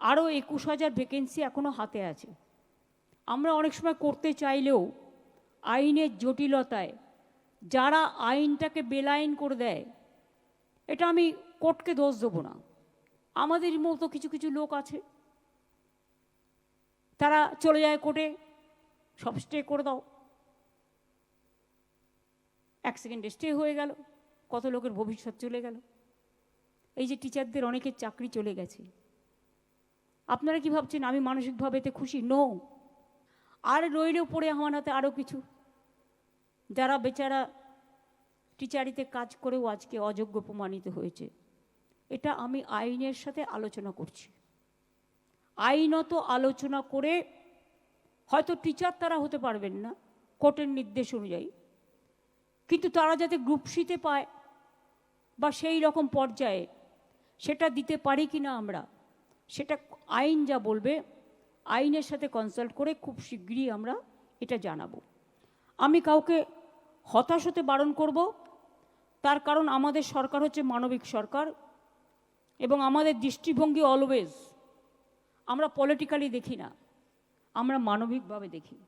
আরও একুশ হাজার ভ্যাকেন্সি এখনও হাতে আছে। আমরা অনেক সময় করতে চাইলেও আইনের জটিলতায় যারা আইনটাকে বেলাইন করে দেয়, এটা আমি কোর্টকে দোষ দেবো না। আমাদের মতো কিছু কিছু লোক আছে, তারা চলে যায় কোর্টে, সব স্টে করে দাও। এক সেকেন্ডে স্টে হয়ে গেল, কত লোকের ভবিষ্যৎ চলে গেল। এই যে টিচারদের অনেকের চাকরি চলে গেছে। আপনারা কি ভাবছেন, আমি মানসিকভাবে এতে খুশি? নো আর রইলেও পড়ে আমার হাতে আরও কিছু। যারা বেচারা টিচারিতে কাজ করেও আজকে অযোগ্য প্রমাণিত হয়েছে, এটা আমি আইনের সাথে আলোচনা করছি। আইনত আলোচনা করে হয়তো টিচার তারা হতে পারবেন না, কোর্টের নির্দেশ অনুযায়ী। কিন্তু তারা যাতে গ্রুপ সিতে পায় বা সেই রকম পর্যায়ে সেটা দিতে পারি কি না আমরা সেটা আইন যা বলবে, আইনের সাথে কনসাল্ট করে খুব শীঘ্রই আমরা এটা জানাব। আমি কাউকে হতাশ হতে বারণ করব, তার কারণ আমাদের সরকার হচ্ছে মানবিক সরকার এবং আমাদের দৃষ্টিভঙ্গি অলওয়েজ আমরা পলিটিক্যালি দেখি না, আমরা মানবিকভাবে দেখি।